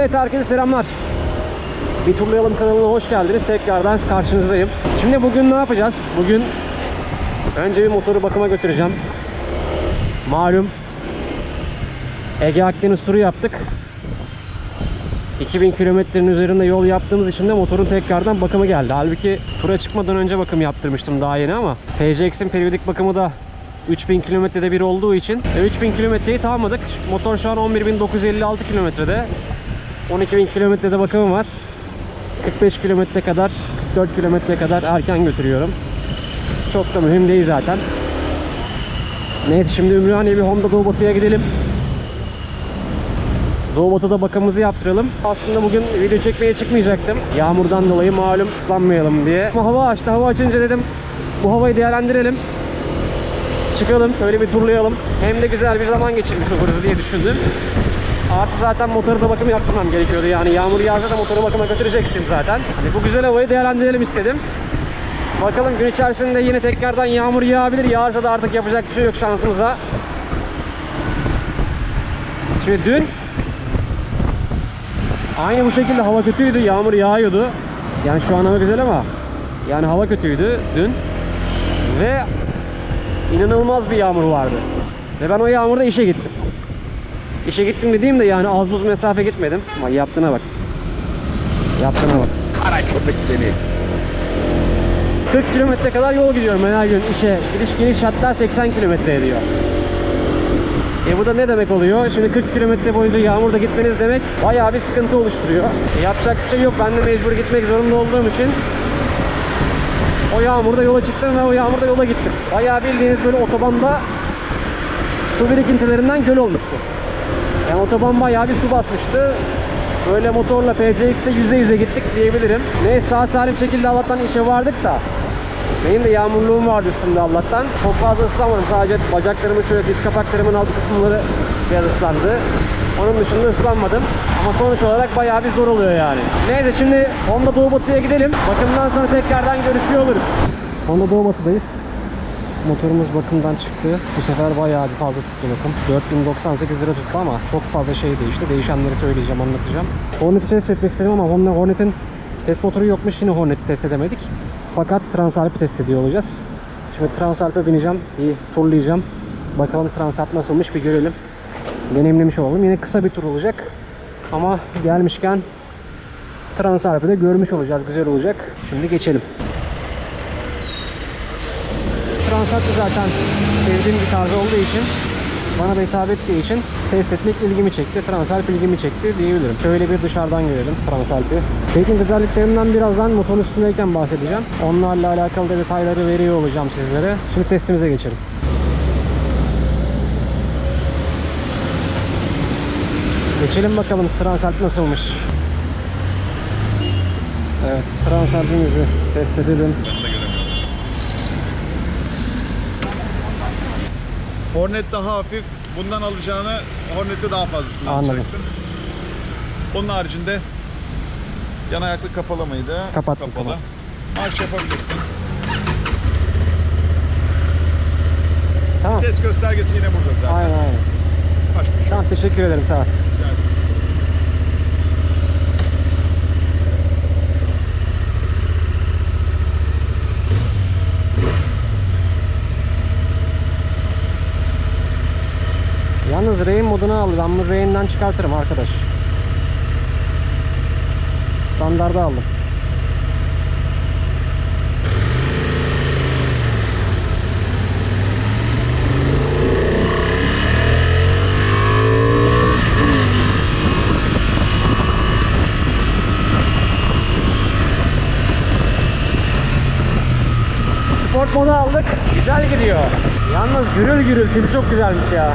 Evet herkese selamlar. Bir turlayalım kanalına hoş geldiniz. Tekrardan karşınızdayım. Şimdi bugün ne yapacağız? Bugün önce bir motoru bakıma götüreceğim. Malum Ege Akdeniz turu yaptık. 2000 kilometrenin üzerinde yol yaptığımız için de motorun tekrardan bakımı geldi. Halbuki tura çıkmadan önce bakım yaptırmıştım daha yeni ama PCX'in periyodik bakımı da 3000 kilometrede bir olduğu için e, 3000 kilometreyi tamamladık. Motor şu an 11.956 kilometrede. 12.000 kilometrede bakımı var. 45 kilometre kadar, 44 kilometre kadar erken götürüyorum. Çok da mühim değil zaten. Neyse şimdi Ümraniye bir Honda Doğu Batı'ya gidelim. Doğu Batı'da bakımımızı yaptıralım. Aslında bugün video çekmeye çıkmayacaktım. Yağmurdan dolayı malum ıslanmayalım diye. Ama hava açtı. Hava açınca dedim bu havayı değerlendirelim. Çıkalım şöyle bir turlayalım. Hem de güzel bir zaman geçirmiş oluruz diye düşündüm. Artı zaten motoru da bakım yaptırmam gerekiyordu. Yani yağmur yağsa da motoru bakıma götürecektim zaten. Hani bu güzel havayı değerlendirelim istedim. Bakalım gün içerisinde yine tekrardan yağmur yağabilir. Yağarsa da artık yapacak bir şey yok şansımıza. Şimdi dün aynı bu şekilde hava kötüydü. Yağmur yağıyordu. Yani şu an hava güzel ama yani hava kötüydü dün. Ve inanılmaz bir yağmur vardı. Ve ben o yağmurda işe gittim. İşe gittim dediğimde yani az buz mesafe gitmedim. Ama yaptığına bak. Yaptığına bak. Kara köpek seni. 40 kilometre kadar yol gidiyorum her gün işe. Gidiş geliş hatta 80 kilometre ediyor. E bu da ne demek oluyor? Şimdi 40 kilometre boyunca yağmurda gitmeniz demek bayağı bir sıkıntı oluşturuyor. E yapacak bir şey yok. Ben de mecbur gitmek zorunda olduğum için o yağmurda yola çıktım ve o yağmurda yola gittim. Bayağı bildiğiniz böyle otobanda su birikintilerinden göl olmuştu. Yani otoban bayağı bir su basmıştı. Böyle motorla PCX'te yüze yüze gittik diyebilirim. Neyse sağ salim şekilde Allah'tan işe vardık da benim de yağmurluğum vardı üstümde Allah'tan. Çok fazla ıslanmadım. Sadece bacaklarımın şöyle diz kapaklarımın alt kısımları biraz ıslandı. Onun dışında ıslanmadım. Ama sonuç olarak bayağı bir zor oluyor yani. Neyse şimdi Honda Doğu Batı'ya gidelim. Bakımdan sonra tekrardan görüşüyor oluruz. Honda Doğu Batı'dayız. Motorumuz bakımdan çıktı. Bu sefer bayağı bir fazla tuttu bakım. 4098 lira tuttu ama çok fazla şey değişti. Değişenleri söyleyeceğim, anlatacağım. Hornet'i test etmek istedim ama Hornet'in test motoru yokmuş. Yine Hornet'i test edemedik. Fakat Transalp'i test ediyor olacağız. Şimdi Transalp'e bineceğim. Bir turlayacağım. Bakalım Transalp nasılmış bir görelim. Deneyimlemiş olalım. Yine kısa bir tur olacak. Ama gelmişken Transalp'i de görmüş olacağız. Güzel olacak. Şimdi geçelim. Transalp'i zaten sevdiğim bir tarz olduğu için bana da hitap ettiği için test etmek ilgimi çekti. Transalp ilgimi çekti diyebilirim. Şöyle bir dışarıdan görelim Transalp'i. Teknik özelliklerinden birazdan motorun üstündeyken bahsedeceğim. Onlarla alakalı da detayları veriyor olacağım sizlere. Şimdi testimize geçelim. Geçelim bakalım Transalp nasılmış. Evet, Transalp'imizi test edelim. Hornet daha hafif. Bundan alacağını Hornet'te daha fazlasını Anladım. alacaksın. Onun haricinde yan ayaklı kapalı mıydı? Kapattım, Kapalı. Marş yapabilirsin. Tamam. Test göstergesi yine burada zaten. Aynen aynen. Başka bir şey. Tamam teşekkür ederim sağ ol. Rica ederim. Yalnız rain modunu al. Ben bu rain'den çıkartırım arkadaş. Standarda aldım. Sport modu aldık. Güzel gidiyor. Yalnız gürül gürül sesi çok güzelmiş ya.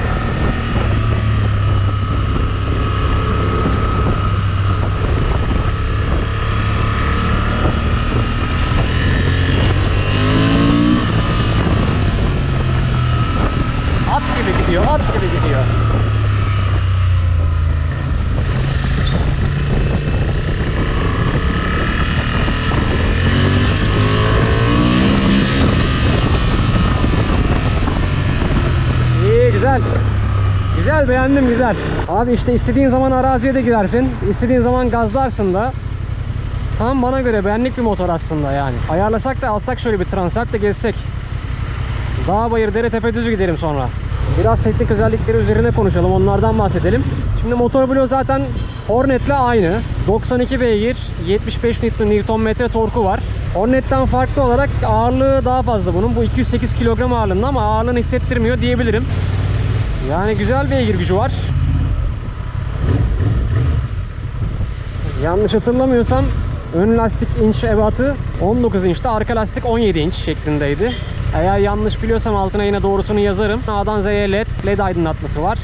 At gibi gidiyor, at gibi gidiyor. İyi, güzel. Güzel beğendim güzel. Abi işte istediğin zaman araziye de girersin. istediğin zaman gazlarsın da. Tam bana göre benlik bir motor aslında yani. Ayarlasak da alsak şöyle bir transalp de gezsek. Dağ bayır dere tepe düzü gidelim sonra. Biraz teknik özellikleri üzerine konuşalım. Onlardan bahsedelim. Şimdi motor bloğu zaten Hornet'le aynı. 92 beygir, 75 Nm torku var. Hornet'ten farklı olarak ağırlığı daha fazla bunun. Bu 208 kilogram ağırlığında ama ağırlığını hissettirmiyor diyebilirim. Yani güzel beygir gücü var. Yanlış hatırlamıyorsam ön lastik inç ebatı 19 inçti, arka lastik 17 inç şeklindeydi. Eğer yanlış biliyorsam altına yine doğrusunu yazarım. A'dan Z'ye LED, LED aydınlatması var.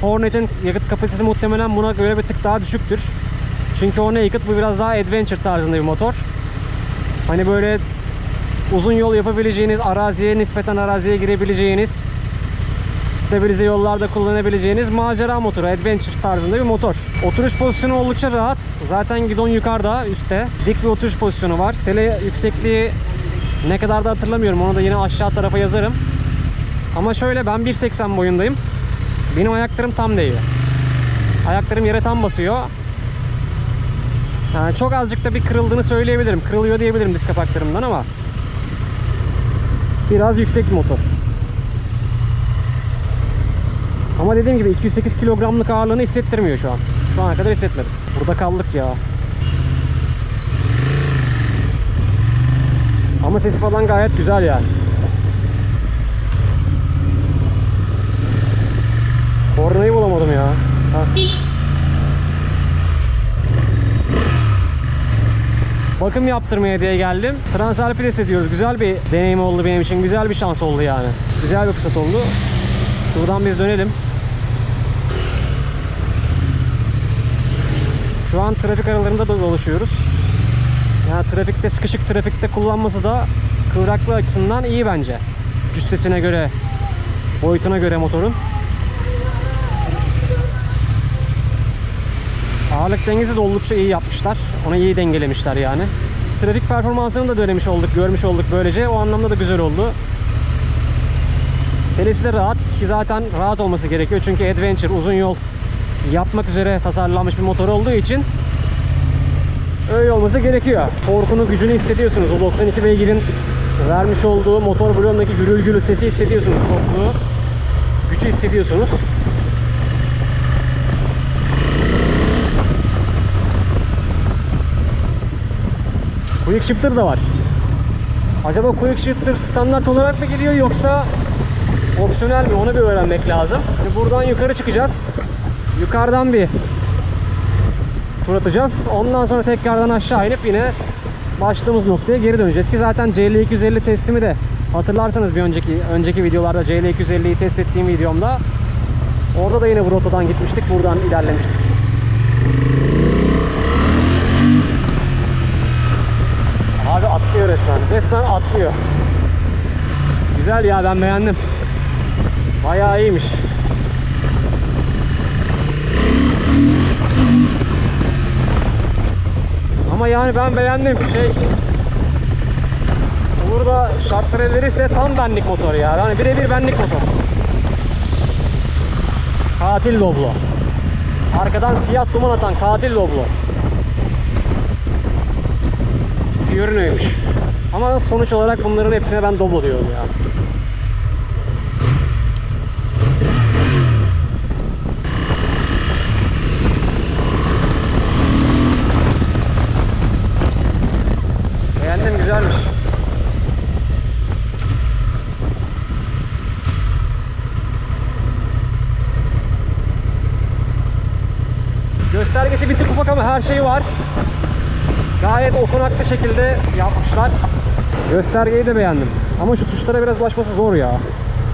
Hornet'in yakıt kapasitesi muhtemelen buna göre bir tık daha düşüktür. Çünkü Hornet yakıt bu biraz daha adventure tarzında bir motor. Hani böyle uzun yol yapabileceğiniz, araziye nispeten araziye girebileceğiniz, stabilize yollarda kullanabileceğiniz macera motoru, adventure tarzında bir motor. Oturuş pozisyonu oldukça rahat. Zaten gidon yukarıda, üstte. Dik bir oturuş pozisyonu var. Sele yüksekliği ne kadar da hatırlamıyorum. Onu da yine aşağı tarafa yazarım. Ama şöyle ben 1.80 boyundayım. Benim ayaklarım tam değil. Ayaklarım yere tam basıyor. Yani çok azıcık da bir kırıldığını söyleyebilirim. Kırılıyor diyebilirim diz kapaklarımdan ama biraz yüksek motor. Ama dediğim gibi 208 kilogramlık ağırlığını hissettirmiyor şu an. Şu ana kadar hissetmedim. Burada kaldık ya. Ama sesi falan gayet güzel yani. Kornayı bulamadım ya. Ha. Bakım yaptırmaya diye geldim. Transalp'i test ediyoruz. Güzel bir deneyim oldu benim için. Güzel bir şans oldu yani. Güzel bir fırsat oldu. Şuradan biz dönelim. Şu an trafik aralarında da dolaşıyoruz. Yani trafikte sıkışık trafikte kullanması da kıvraklığı açısından iyi bence. Cüssesine göre, boyutuna göre motorun. Ağırlık dengesi de oldukça iyi yapmışlar. Onu iyi dengelemişler yani. Trafik performansını da denemiş olduk, görmüş olduk böylece. O anlamda da güzel oldu. Selesi de rahat ki zaten rahat olması gerekiyor. Çünkü adventure, uzun yol yapmak üzere tasarlanmış bir motor olduğu için öyle olması gerekiyor. Torkunu, gücünü hissediyorsunuz. O 92 beygirin vermiş olduğu motor bloğundaki gürül gürül sesi hissediyorsunuz. Torkunu, gücü hissediyorsunuz. Quick shifter da var. Acaba quick shifter standart olarak mı geliyor yoksa opsiyonel mi onu bir öğrenmek lazım. Şimdi buradan yukarı çıkacağız. Yukarıdan bir tur atacağız. Ondan sonra tekrardan aşağı inip yine başladığımız noktaya geri döneceğiz ki zaten CL250 testimi de hatırlarsanız bir önceki önceki videolarda CL250'yi test ettiğim videomda orada da yine bu rotadan gitmiştik. Buradan ilerlemiştik. Abi atlıyor resmen. Resmen atlıyor. Güzel ya ben beğendim. Bayağı iyiymiş. Ama yani ben beğendim şey. Olur da şartlar el verirse tam benlik motor ya. Yani birebir benlik motor. Katil Doblo. Arkadan siyah duman atan katil Doblo. Fiorino'ymuş. Ama sonuç olarak bunların hepsine ben Doblo diyorum ya. her şey var. Gayet okunaklı şekilde yapmışlar. Göstergeyi de beğendim. Ama şu tuşlara biraz ulaşması zor ya.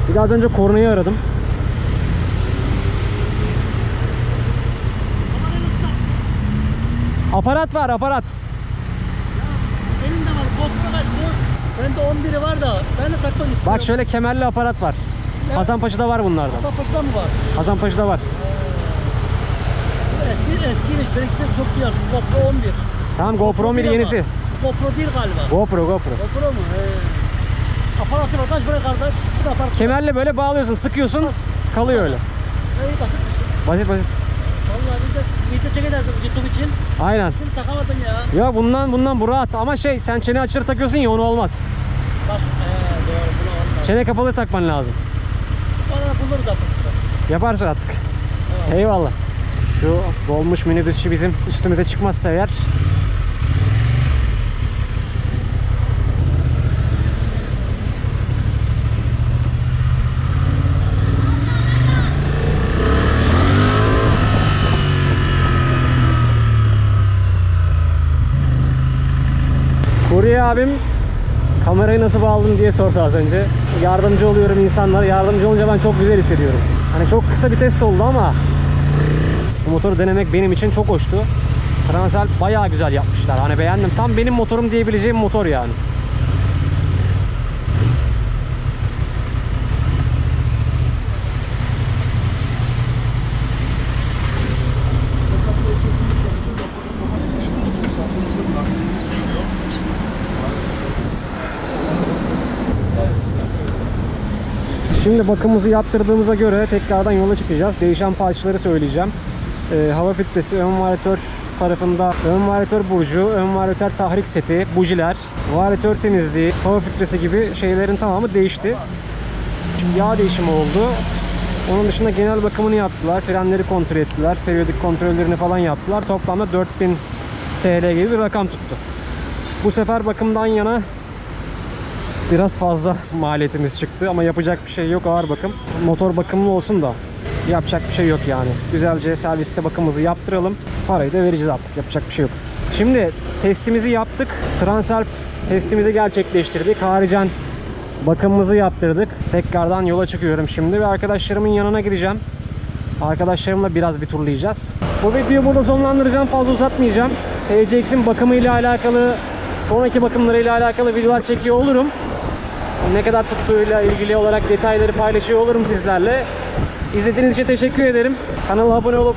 Bir de az önce kornayı aradım. Aparat var aparat. Benim de var. Bokta kaç bok. Bende 11'i var da ben de takmak istiyorum. Bak şöyle kemerli aparat var. Hasanpaşa'da var bunlardan. Hasanpaşa'da mı var? Hasanpaşa'da var. Ha. 11 eskiymiş. Belki çok güzel. GoPro 11. Tamam GoPro 11 yenisi. GoPro değil galiba. GoPro GoPro. GoPro mu? He. Aparatı bagaj böyle kardeş. Aparat. Kemerle böyle bağlıyorsun, sıkıyorsun. Bas. Kalıyor öyle. İyi basit bir şey. Basit basit. Vallahi biz de video çekeceğiz YouTube için. Aynen. Şimdi takamadın ya. Ya bundan bundan bu rahat ama şey sen çene açır takıyorsun ya onu olmaz. Baş, ee, doğru, bunu olmaz. Çene kapalı takman lazım. Bana buluruz artık. Yaparsın artık. Eyvallah. Eyvallah. Şu dolmuş minibüsçü bizim üstümüze çıkmazsa eğer Kurye abim kamerayı nasıl bağladın diye sordu az önce. Yardımcı oluyorum insanlara. Yardımcı olunca ben çok güzel hissediyorum. Hani çok kısa bir test oldu ama bu motoru denemek benim için çok hoştu. Transal bayağı güzel yapmışlar. Hani beğendim. Tam benim motorum diyebileceğim motor yani. Şimdi bakımımızı yaptırdığımıza göre tekrardan yola çıkacağız. Değişen parçaları söyleyeceğim. Ee, hava filtresi, ön varyatör tarafında ön varyatör burcu, ön varyatör tahrik seti, bujiler, varyatör temizliği, hava filtresi gibi şeylerin tamamı değişti. Şimdi yağ değişimi oldu. Onun dışında genel bakımını yaptılar. Frenleri kontrol ettiler. Periyodik kontrollerini falan yaptılar. Toplamda 4000 TL gibi bir rakam tuttu. Bu sefer bakımdan yana biraz fazla maliyetimiz çıktı ama yapacak bir şey yok ağır bakım. Motor bakımlı olsun da yapacak bir şey yok yani. Güzelce serviste bakımımızı yaptıralım. Parayı da vereceğiz artık. Yapacak bir şey yok. Şimdi testimizi yaptık. Transalp testimizi gerçekleştirdik. Haricen bakımımızı yaptırdık. Tekrardan yola çıkıyorum şimdi ve arkadaşlarımın yanına gideceğim. Arkadaşlarımla biraz bir turlayacağız. Bu videoyu burada sonlandıracağım. Fazla uzatmayacağım. TCX'in bakımıyla alakalı, sonraki bakımlarıyla alakalı videolar çekiyor olurum. Ne kadar tuttuğuyla ilgili olarak detayları paylaşıyor olurum sizlerle. İzlediğiniz için teşekkür ederim. Kanala abone olup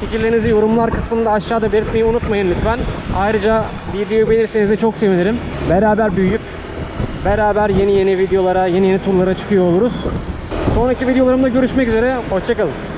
fikirlerinizi yorumlar kısmında aşağıda belirtmeyi unutmayın lütfen. Ayrıca videoyu beğenirseniz de çok sevinirim. Beraber büyüyüp beraber yeni yeni videolara, yeni yeni turlara çıkıyor oluruz. Sonraki videolarımda görüşmek üzere. Hoşçakalın.